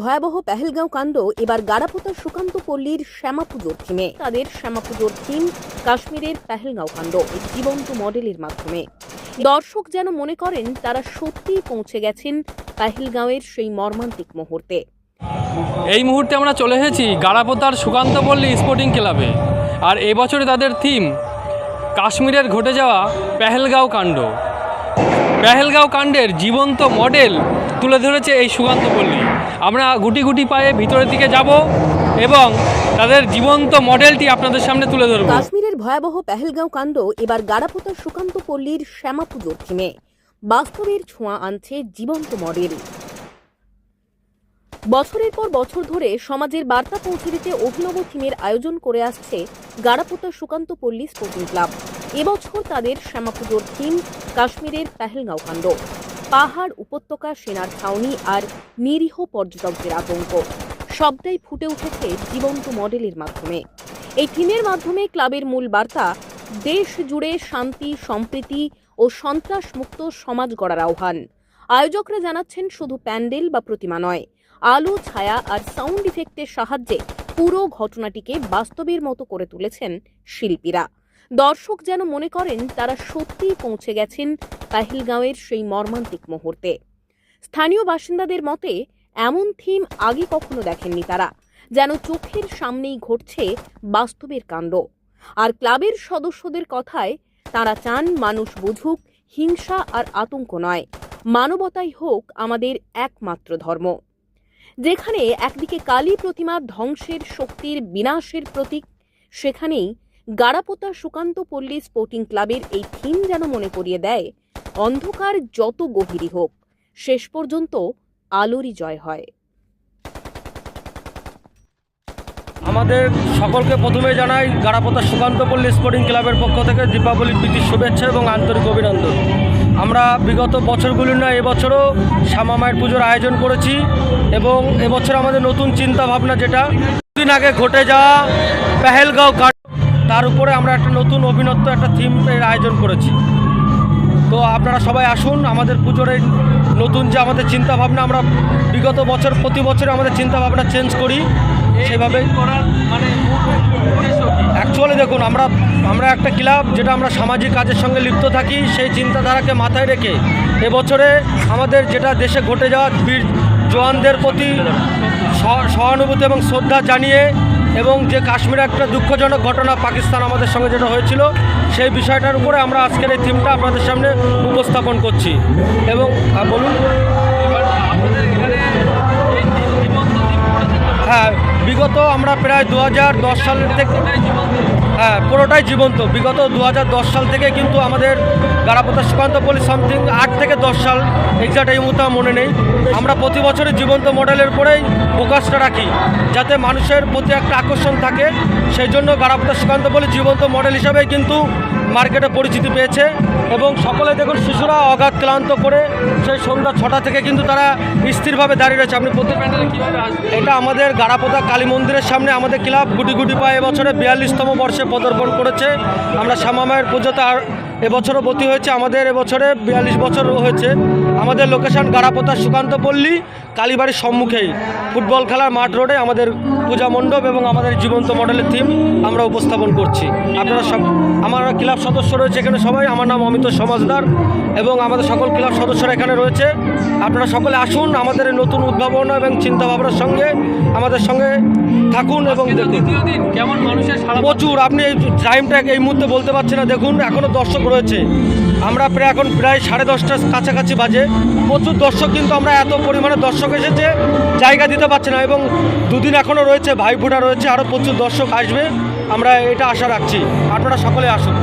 ভয়াবহ পেহেলগাঁও কাণ্ড, এবার গাড়াপোতা সুকান্ত পল্লীর শ্যামাপুজোর থিমে তাদের শ্যামাপুজোর থিম কাশ্মীরের পেহেলগাঁও কাণ্ড এই জীবন্ত মডেলের মাধ্যমে। দর্শক যেন মনে করেন, তারা সত্যিই পৌঁছে গেছেন পেহেলগাঁওয়ের সেই মর্মান্তিক মুহূর্তে। এই মুহূর্তে আমরা চলে এসেছি গাড়াপোতার সুকান্ত পল্লী স্পোর্টিং ক্লাবে। আর এবছরে তাদের থিম কাশ্মীরের ঘটে যাওয়া পেহেলগাঁও কাণ্ড। পেহেলগাঁও কাণ্ডের জীবন্ত মডেল তুলে ধরেছে এই সুকান্ত পল্লী। আমরা গুটি গুটি পায়ে ভিতরের দিকে যাব এবং তাদের জীবন্ত মডেলটি আপনাদের সামনে তুলে ধরব। কাশ্মীরের ভয়াবহ পেহেলগাঁও কাণ্ড এবার গাড়াপোতা সুকান্ত পল্লীর শ্যামাপুজোর থিমে। বাস্তবের ছোঁয়া আনছে জীবন্ত মডেল। বছরের পর বছর ধরে সমাজের বার্তা পৌঁছে দিতে অভিনব থিমের আয়োজন করে আসছে গাড়াপোতা সুকান্ত পল্লী স্পোর্টিং ক্লাব। এবছর তাদের শ্যামাপুজোর থিম কাশ্মীরের পেহেলগাঁও কাণ্ড। পাহাড় উপত্যকা সেনার ছাউনি আর নিরীহ পর্যটকদের আতঙ্ক। সবটাই ফুটে উঠেছে জীবন্ত মডেলের মাধ্যমে। এই থিমের মাধ্যমে ক্লাবের মূল বার্তা, দেশ জুড়ে শান্তি, সম্প্রীতি ও সন্ত্রাসমুক্ত সমাজ গড়ার আহ্বান। আয়োজকরা জানাচ্ছেন শুধু প্যান্ডেল বা প্রতিমা নয়, আলো, ছায়া আর সাউন্ড ইফেক্টের সাহায্যে পুরো ঘটনাটিকে বাস্তবের মতো করে তুলেছেন শিল্পীরা। দর্শক যেন মনে করেন তারা সত্যিই পৌঁছে গেছেন পাহিলগাঁওয়ের সেই মর্মান্তিক মুহূর্তে। স্থানীয় বাসিন্দাদের মতে, এমন থিম আগে কখনো দেখেননি তারা, যেন চোখের সামনেই ঘটছে বাস্তবের কাণ্ড। আর ক্লাবের সদস্যদের কথায়, তারা চান মানুষ বুঝুক, হিংসা আর আতঙ্ক নয়, মানবতাই হোক আমাদের একমাত্র ধর্ম। যেখানে একদিকে কালী প্রতিমা ধ্বংসের শক্তির বিনাশের প্রতীক, সেখানেই গাড়াপোতা সুকান্ত পল্লী স্পোর্টিং ক্লাবের এই থিম যেন মনে করিয়ে দেয়, অন্ধকার যত গভীরই হোক, শেষ পর্যন্ত আলোরই জয় হয়। আমাদের সকলকে প্রথমে জানাই গাড়াপোতা সুকান্ত পল্লী স্পোর্টিং ক্লাবের পক্ষ থেকে দীপাবলির প্রীতির শুভেচ্ছা এবং আন্তরিক অভিনন্দন। আমরা বিগত বছরগুলি না, এবছরও শ্যামা মায়ের পুজোর আয়োজন করেছি এবং এবছর আমাদের নতুন চিন্তা ভাবনা যেটা দিন আগে ঘটে যাওয়া পেহেলগাঁও তার উপরে আমরা একটা নতুন অভিনত্ব একটা থিম এর আয়োজন করেছি। তো আপনারা সবাই আসুন, আমাদের পুজোর এই নতুন যে আমাদের চিন্তা ভাবনা আমরা বিগত বছর, প্রতি বছর আমাদের চিন্তা ভাবনা চেঞ্জ করি। সেভাবে অ্যাকচুয়ালি দেখুন, আমরা আমরা একটা ক্লাব যেটা আমরা সামাজিক কাজের সঙ্গে লিপ্ত থাকি, সেই চিন্তাধারাকে মাথায় রেখে এবছরে আমাদের যেটা দেশে ঘটে যাওয়া বীর জওয়ানদের প্রতি সহানুভূতি এবং শ্রদ্ধা জানিয়ে এবং যে কাশ্মীরে একটা দুঃখজনক ঘটনা পাকিস্তান আমাদের সঙ্গে যেটা হয়েছিল, সেই বিষয়টার উপরে আমরা আজকের এই থিমটা আপনাদের সামনে উপস্থাপন করছি। এবং বলুন। হ্যাঁ বিগত আমরা প্রায় দু হাজার দশ সালের থেকে হ্যাঁ পুরোটাই জীবন্ত। বিগত দু হাজার দশ সাল থেকে কিন্তু আমাদের গাড়াপথা সুকান্ত পল্লী সামথিং আট থেকে দশ সাল এক্সাক্ট এই মুহূর্তে মনে নেই। আমরা প্রতি বছরই জীবন্ত মডেলের উপরেই ফোকাসটা রাখি, যাতে মানুষের প্রতি একটা আকর্ষণ থাকে। সেই জন্য গাড়াপথা সুকান্ত পল্লী জীবন্ত মডেল হিসাবে কিন্তু মার্কেটে পরিচিতি পেয়েছে এবং সকলে দেখুন শিশুরা অগাধ ক্লান্ত করে সেই সন্ধ্যা ছটা থেকে কিন্তু তারা স্থিরভাবে দাঁড়িয়ে রয়েছে। আপনি প্রতি এটা আমাদের গাড়াপোতা কালী মন্দিরের সামনে আমাদের ক্লাব গুটি গুটি পায় এবছরে বিয়াল্লিশতম বর্ষে পদার্পণ করেছে। আমরা শ্যামামায়ের পুজোতে এবছরও ভর্তি হয়েছে আমাদের এবছরে বিয়াল্লিশ বছর হয়েছে। আমাদের লোকেশন গাড়াপোতা সুকান্ত পল্লী কালীবাড়ির সম্মুখেই। ফুটবল খেলার মাঠ রোডে আমাদের পূজা মণ্ডপ এবং আমাদের জীবন্ত মডেলের থিম আমরা উপস্থাপন করছি। আপনারা সব আমার ক্লাব সদস্য রয়েছে এখানে সবাই আমার নাম অমিত সমাজদার এবং আমাদের সকল ক্লাব সদস্যরা এখানে রয়েছে। আপনারা সকলে আসুন আমাদের নতুন উদ্ভাবনা এবং চিন্তাভাবনার সঙ্গে আমাদের সঙ্গে থাকুন এবং দেখুন কেমন মানুষের প্রচুর আপনি এই টাইমটা এই মুহূর্তে বলতে পারছেন না। দেখুন এখনও দর্শক রয়েছে। আমরা প্রায় এখন প্রায় সাড়ে দশটার কাছাকাছি বাজে। প্রচুর দর্শক কিন্তু আমরা এত পরিমাণে দর্শক এসেছে, জায়গা দিতে পারছি না এবং দুদিন এখনও রয়েছে ভাইফোঁটা রয়েছে, আরও প্রচুর দর্শক আসবে। আমরা এটা আশা রাখছি। আপনারা সকলে আসুন।